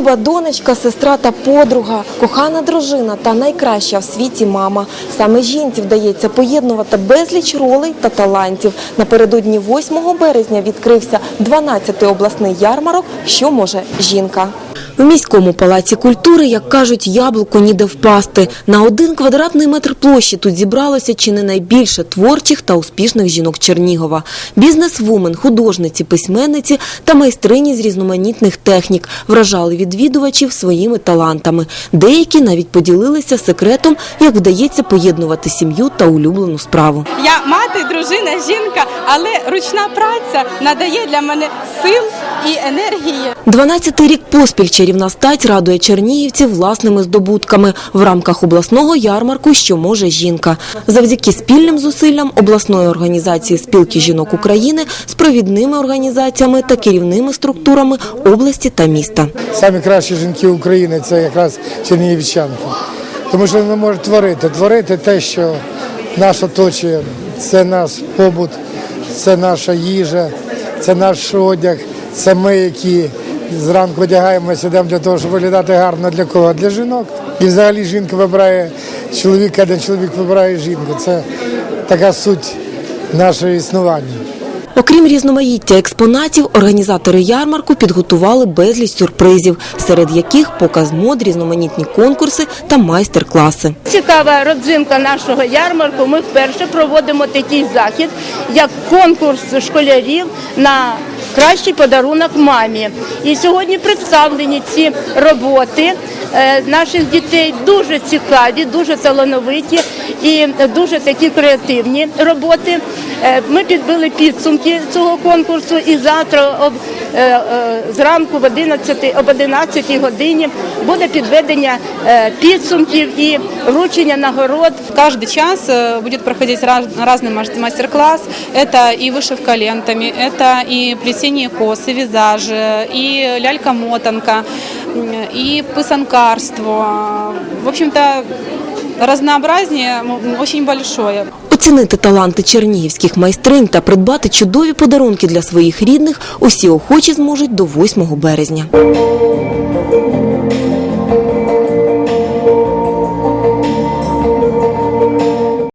Люба донечка, сестра та подруга, кохана дружина та найкраща в світі мама. Саме жінці вдається поєднувати безліч ролей та талантів. Напередодні 8 березня відкрився 12-й обласний ярмарок «Що може жінка?». У міському палаці культури, як кажуть, яблуко ніде впасти. На один квадратний метр площі тут зібралося чи не найбільше творчих та успішних жінок Чернігова. Бізнес-вумен, художниці, письменниці та майстрині з різноманітних технік вражали відвідувачів своїми талантами. Деякі навіть поділилися секретом, як вдається поєднувати сім'ю та улюблену справу. Я мати, дружина, жінка, але ручна праця надає для мене сил і енергії. 12-й рік поспіль чарівна стать радує чернігівців власними здобутками в рамках обласного ярмарку «Що може жінка». Завдяки спільним зусиллям обласної організації спілки жінок України з провідними організаціями та керівними структурами області та міста. Самі кращі жінки України це якраз чернігівчанки. Тому що вони можуть творити, творити те, що нас оточує, це наш побут, це наша їжа, це наш одяг, це ми, які зранку одягаємося, йдемо для того, щоб виглядати гарно для кого? Для жінок. І взагалі жінка вибирає чоловіка, де чоловік вибирає жінку. Це така суть нашого існування. Окрім різноманіття експонатів, організатори ярмарку підготували безліч сюрпризів, серед яких показ мод, різноманітні конкурси та майстер-класи. Цікава родзинка нашого ярмарку. Ми вперше проводимо такий захід, як конкурс школярів на кращий подарунок мамі. І сьогодні представлені ці роботи е, наших дітей дуже цікаві, дуже талановиті і дуже такі креативні роботи. Е, Ми підбили підсумки цього конкурсу і завтра об е, е, зранку в 11, об 11 годині буде підведення е, підсумків і вручення нагород. Каждый час э, будет проходить раз- разный мас- мастер-класс. Это и вышивка лентами, это и плетение косы, визажи, и лялька-мотанка, м, и писанкарство. В общем-то, разнообразие м, очень большое. Оцінити таланти чернігівських майстринь та придбати чудові подарунки для своїх рідних усі охочі зможуть до 8 березня.